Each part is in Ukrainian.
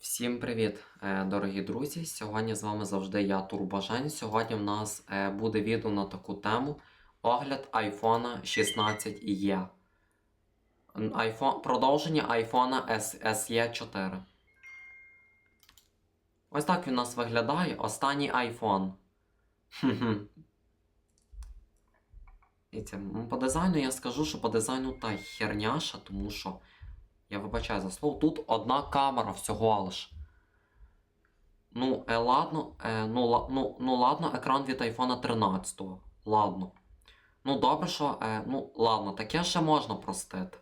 Всім привіт, е, дорогі друзі! Сьогодні з вами завжди я Турбожень. Сьогодні в нас е, буде відео на таку тему огляд iPhone 16e. iPhone, продовження iPhone SE 4. Ось так він у нас виглядає. Останній iPhone. По дизайну я скажу, що по дизайну та херняша, тому що. Я вибачаю за. Тут одна камера всього лиш. Ну, е, ладно, е, ну, ну, ну, ладно, екран від iPhone 13. Ладно. Ну, добре, що. Е, ну, ладно, таке ще можна простити.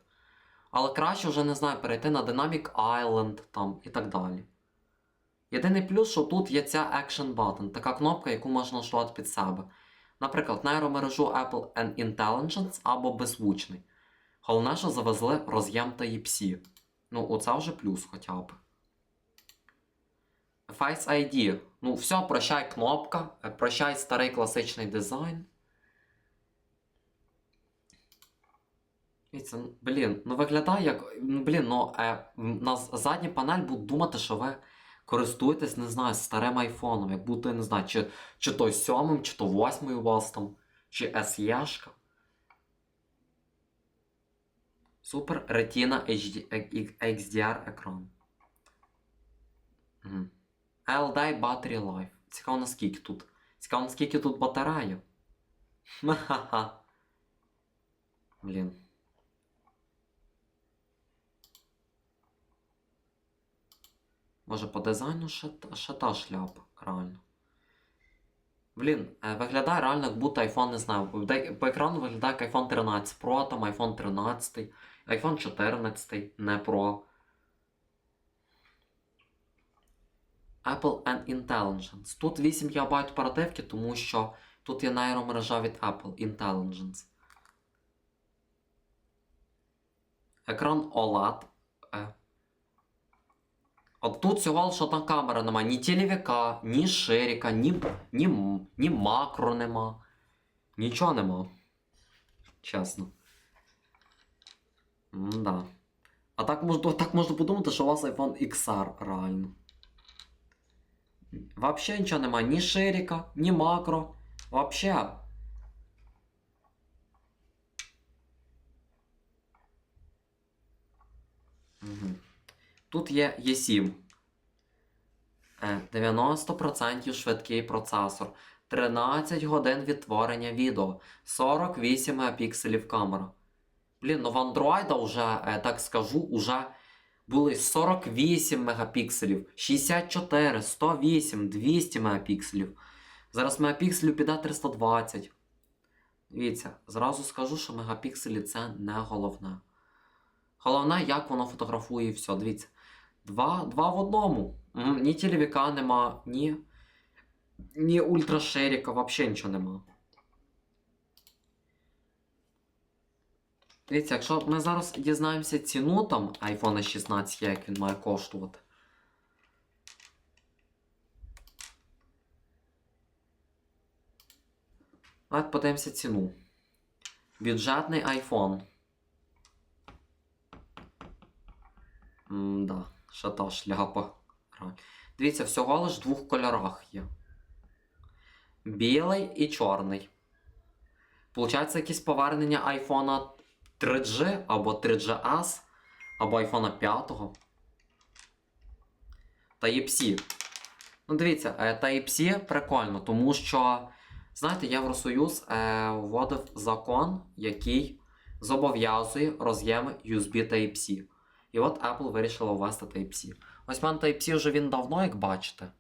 Але краще вже не знаю, перейти на Dynamic Island там і так далі. Єдиний плюс, що тут є ця Action Button, така кнопка, яку можна налаштувати під себе. Наприклад, нейромережу Apple Intelligence або беззвучний. Головне, що завезли роз'єм Type-C. Ну, оце вже плюс хоча б. Face ID. Ну, все, прощай кнопка, прощай старий класичний дизайн. Дивіться, ну, блін, ну виглядає як. ну, Блін, ну е, на задній панель будуть думати, що ви користуєтесь, не знаю, старим айфоном, як будто, не знаю, чи, чи то сьомим, чи то восьмий у вас там, чи SE-шка. Супер Retina HD, XDR екран. Угу. LD Battery Life. Цікаво наскільки тут. Цікаво наскільки тут батарея. Ха-ха. Блін. Може по дизайну ще, ще та шляпа, реально. Блін, е, виглядає реально, як будто iPhone, не знаю. по екрану виглядає як iPhone 13 Pro, там iPhone 13, iPhone 14, не Pro. Apple and Intelligence. Тут 8 ГБ оперативки, тому що тут є нейромережа від Apple Intelligence. Екран OLED. От тут всього лише одна камера нема. Ні телевіка, ні ширіка, ні, ні, ні макро нема. Нічого нема. Чесно. Да. А так можна, так можна подумати, що у вас iPhone XR реально. Вообще нічого нема. Ні ширіка, ні макро. Вообще. Угу. Тут є eSIM. Е, 90% швидкий процесор. 13 годин відтворення відео. 48 мегапікселів камера. Блін, ну в Android вже, е, так скажу, уже були 48 мегапікселів, 64, 108, 200 мегапікселів. Зараз мегапікселів піде 320. Дивіться, зразу скажу, що мегапікселі це не головне. Головне, як воно фотографує все. Дивіться. Два, два в одному. Ні телевіка нема, ні, ні ультрашеріка, взагалі нічого нема. Дивіться, якщо ми зараз дізнаємося ціну там iPhone 16, як він має коштувати. Давайте подивимося ціну. Бюджетний iPhone. М-да, ще та шляпа. Дивіться, всього лиш в двох кольорах є. Білий і чорний. Получається якесь повернення iPhone 3G або 3GS, або iPhone 5. Type-C. Ну, дивіться, е, Type-C прикольно, тому що, знаєте, Євросоюз е, вводив закон, який зобов'язує роз'єми USB Type-C. І от Apple вирішила ввести Type-C. Ось в мене Type-C вже він давно, як бачите.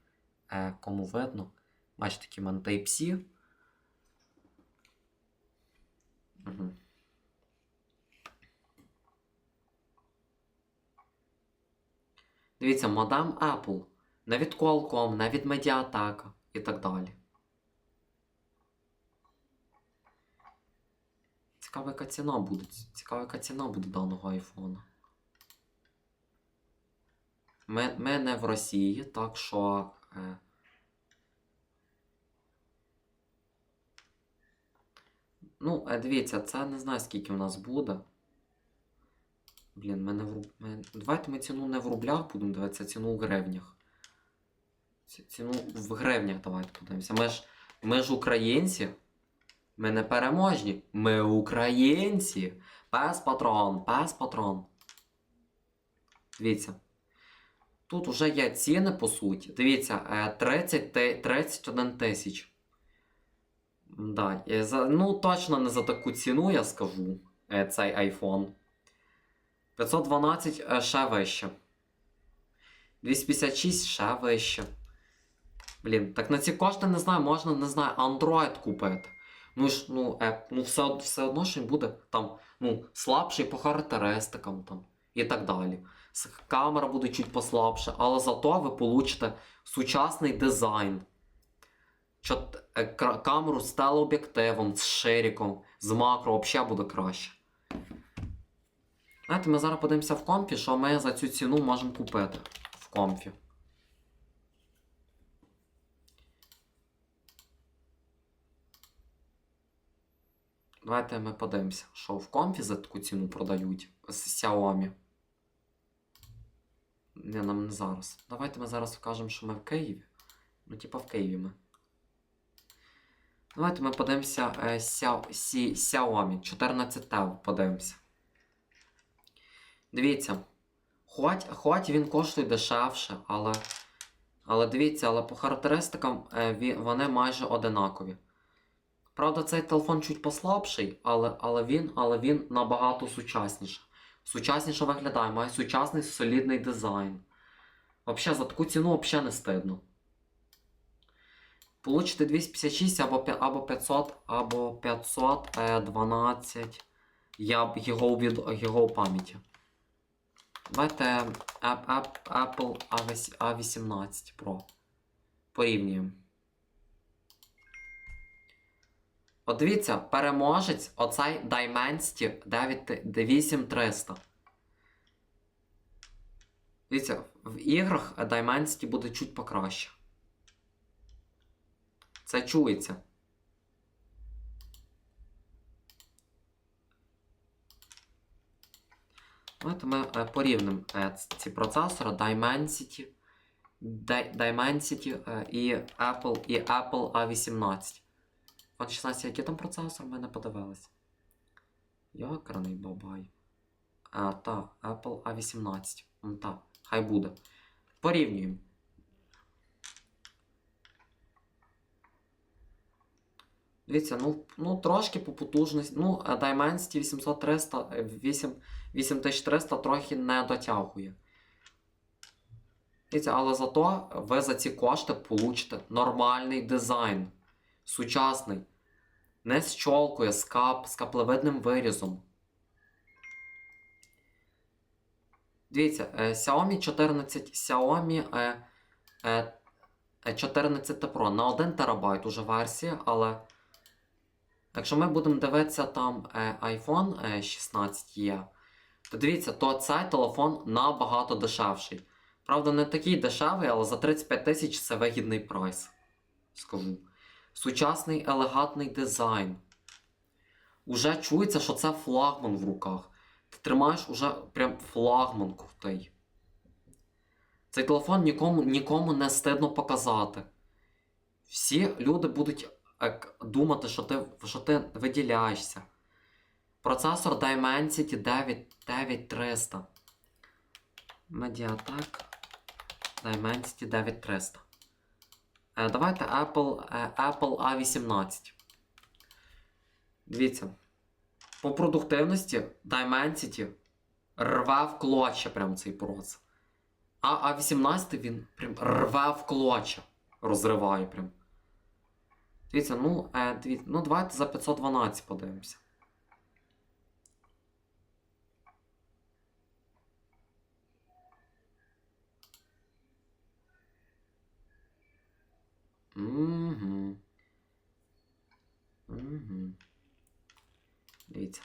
Е, кому видно. Бачите, який мене Type-C. Угу. Дивіться, модем Apple. Не від Qualcomm, не від Mediatek і так далі. Цікава, яка ціна буде. Цікава, яка ціна буде даного айфона. Ми, не в Росії, так що. Е, ну, е, дивіться, це не знаю, скільки в нас буде. Блін, ми не в ми... Давайте ми ціну не в рублях будемо дивитися, ціну в гривнях. Ціну в гривнях давайте подивимося. Ми ж, ми ж українці. Ми не переможні. Ми українці. Пес патрон, пес патрон. Дивіться. Тут вже є ціни по суті. Дивіться, е, 30, 31 тисяч. Да, ну точно не за таку ціну я скажу е, цей iPhone. 512 е, ще вище. 256 ще вище. Блін, так на ці кошти не знаю, можна, не знаю, Android купити. Ну ж, ну, е, ну все, все одно що він буде там, ну, слабший по характеристикам там і так далі. Камера буде чуть послабша, але зато ви получите сучасний дизайн. Е, камеру з телеоб'єктивом, з шириком, з макро взагалі буде краще. Знаєте, ми зараз подивимося в компі, що ми за цю ціну можемо купити в компі. Давайте ми подивимося, що в компі за таку ціну продають з Xiaomi. Не, нам не зараз. Давайте ми зараз вкажемо, що ми в Києві. Ну, типа в Києві ми. Давайте ми подивимося е, Xi- Xiaomi 14 Т подивимося. Дивіться. Хоч, хоч він коштує дешевше, але. Але дивіться, але по характеристикам е, вони майже одинакові. Правда, цей телефон чуть послабший, але, але, він, але він набагато сучасніший. Сучасніше виглядає, має сучасний солідний дизайн. Взагалі, за таку ціну взагалі не стидно. Получите 256 або, або 500, або 512 я, його, його пам'яті. Давайте Apple A8 A18 Pro. Порівнюємо. От дивіться, переможець оцей Dimensity 8300. Дивіться, в іграх Dimensity буде чуть покраще. Це чується. Давайте ми е, порівнимо е, ці процесори Dimensity, Di- Dimensity е, і Apple і Apple A18. iPhone 16, який там процесор, ми не подивилися. Якраний бабай. А, та, Apple A18. М, Та, хай буде. Порівнюємо. Дивіться, ну, ну трошки по потужності. Ну, е, Dimensity 8300, е, 8, 8300 трохи не дотягує. Дивіться, але зато ви за ці кошти получите нормальний дизайн. Сучасний. Не з чолкою, з, кап, з каплевидним вирізом. Дивіться, е, Xiaomi 14, Xiaomi е, е, е, 14 Pro на 1 терабайт уже версія, але якщо ми будемо дивитися там iPhone е, 16 є, то дивіться, то цей телефон набагато дешевший. Правда, не такий дешевий, але за 35 тисяч це вигідний прайс. Скажу. Сучасний елегантний дизайн. Уже чується, що це флагман в руках. Ти тримаєш уже прям флагман крутий. Цей телефон нікому, нікому не стидно показати. Всі люди будуть думати, що ти, що ти виділяєшся. Процесор Dimensity 9300. Mediatek Dimensity 9300. Е, Давайте Apple, е, Apple A18. Дивіться. По продуктивності Dimensity рве в клоча прям цей проц. А А18 він прям рве в клоча. Розриває прям. Дивіться, ну, е, дивіться, ну давайте за 512 подивимося. Угу. Угу. Дивіться.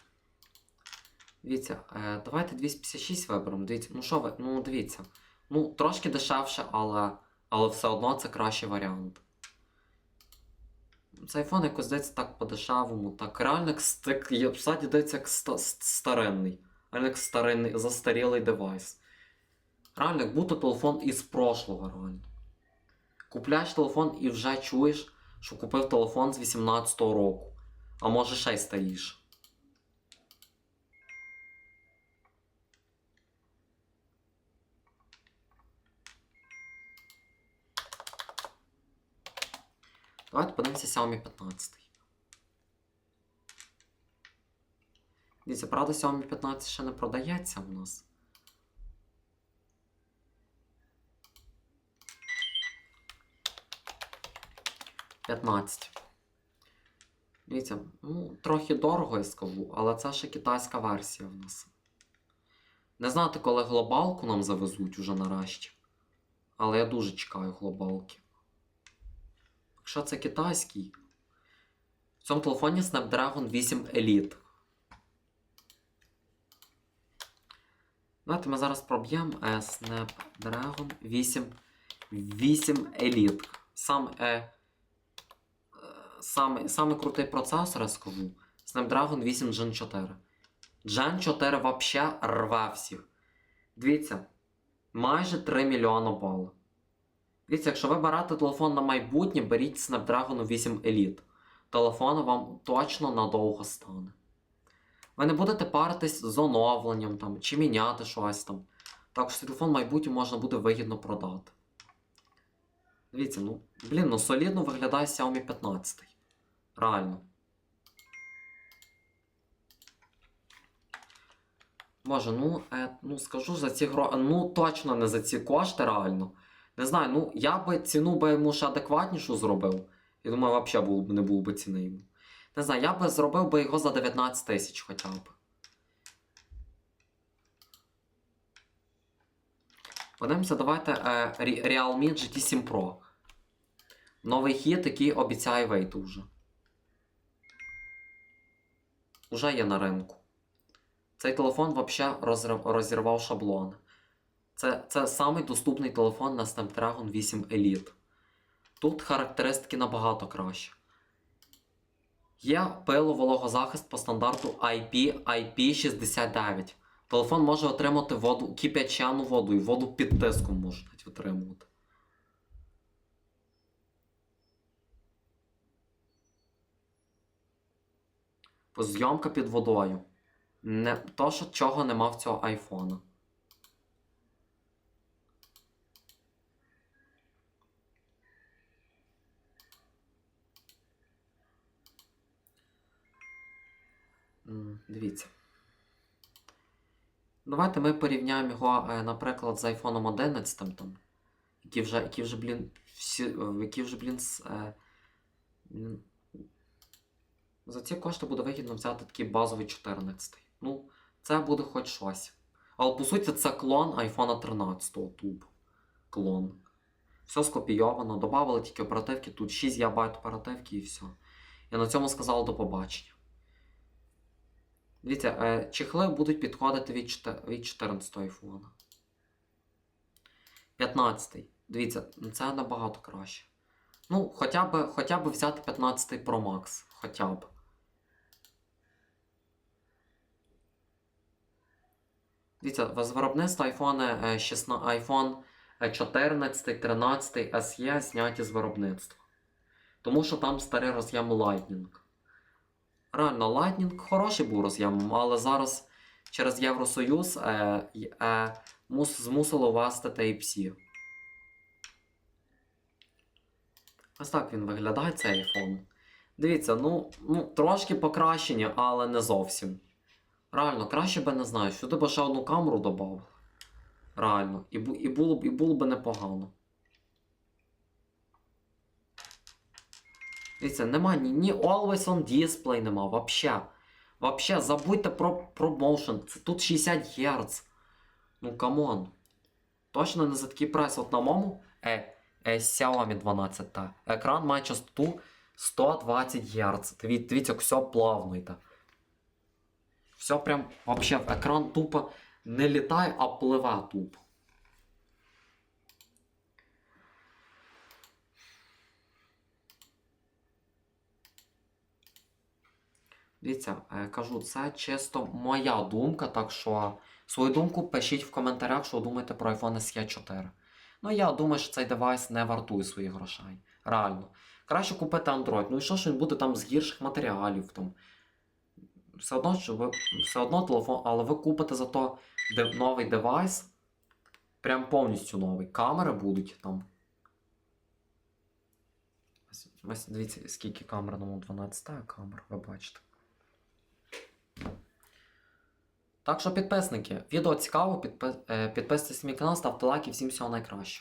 Дивіться, е, давайте 256 виберемо. Дивіться, ну що ви, ну дивіться. Ну, трошки дешевше, але, але все одно це кращий варіант. Цей фон якось здається так по-дешевому, так реально як стик, я б здається як ста- ст- старинний. Реально як старий, застарілий девайс. Реально, як будто телефон із прошлого, реально. Купляєш телефон і вже чуєш, що купив телефон з 18-го року. А може ще й старіше. Давайте подивимося Xiaomi 15. Дивіться, правда, Xiaomi 15 ще не продається в нас. П'ятнадцять. Дивіться, ну, трохи дорого я скажу, але це ще китайська версія в нас. Не знати, коли глобалку нам завезуть уже нарешті. Але я дуже чекаю глобалки. Якщо це китайський. В цьому телефоні Snapdragon 8 Elite. Давайте ми зараз проб'ємо е, Snapdragon 8 8 Elite. Сам, е, саме, саме крутий процесор, я скажу. Snapdragon 8 Gen 4. Gen 4 вообще рве всіх. Дивіться, майже 3 мільйона балів. Дивіться, якщо ви берете телефон на майбутнє, беріть Snapdragon 8 Elite. Телефон вам точно надовго стане. Ви не будете паритись з оновленням там, чи міняти щось там. Також телефон в майбутньому можна буде вигідно продати. Дивіться, ну, блін, ну солідно виглядає Xiaomi 15. Реально. Боже, ну, е, ну скажу за ці гроші. Ну, точно не за ці кошти, реально. Не знаю, ну я би ціну би йому ще адекватнішу зробив. Я думаю, взагалі не було б ціни йому. Не знаю, я би зробив би його за 19 тисяч хоча б. Подивимося, давайте е, Realme GT7 Pro. Новий хід, який обіцяє вийти вже. Уже є на ринку. Цей телефон взагалі розірвав шаблони. Це, це самий доступний телефон на Snapdragon 8 Elite. Тут характеристики набагато краще. Є пило-вологозахист по стандарту IP IP69. Телефон може отримати воду, кип'ячану воду і воду під тиском може отримувати. Зйомка під водою. Не, то, що чого нема в цього айфона. Дивіться. Давайте ми порівняємо його, е, наприклад, з iPhone 11, там, які вже, які вже, блін, всі, е, які вже, блін, е, блін, за ці кошти буде вигідно взяти такий базовий 14. Ну, це буде хоч щось. Але по суті це клон iPhone 13 туб. Клон. Все скопійовано, додавали тільки оперативки, тут 6 ГБ оперативки і все. І на цьому сказали до побачення. Дивіться, е, чехли будуть підходити від, 14 айфона. 15. Дивіться, це набагато краще. Ну, хоча б, хоча б взяти 15 Pro Max. Хоча б. Дивіться, з виробництва iPhone, е, 16, iPhone е, 14, 13 SE зняті з виробництва. Тому що там старий роз'єм Lightning. Реально, Lightning хороший був роз'ємом, але зараз через Євросоюз е, е, мус, змусило ввести Type-C. Ось так він виглядає, цей iPhone. Дивіться, ну, ну трошки покращення, але не зовсім. Реально, краще би не знаю, сюди би ще одну камеру додав. Реально, і, і, було б, і було б непогано. Дивіться, нема ні, ні Always on Display нема, вообще. Вообще, забудьте про промоушен. Це тут 60 Гц. Ну камон. Точно не за такий прайс. От на моєму е, е, Xiaomi 12 та екран має частоту 120 Гц. Дивіться, як все плавно йде. Все прям вообще екран тупо не літає, а пливе тупо. Дивіться, е, кажу, це чисто моя думка, так що свою думку пишіть в коментарях, що думаєте про iPhone SE 4. Ну, я думаю, що цей девайс не вартує своїх грошей. Реально. Краще купити Android. Ну і що ж він буде там з гірших матеріалів там. Все одно, що ви, все одно телефон, але ви купите зато новий девайс. Прям повністю новий. Камери будуть там. Ось- дивіться, скільки камер, ну 12 камер, ви бачите. Так що підписники, відео цікаво, е, підписуйтесь на мій канал, ставте лайки, всім всього найкращого.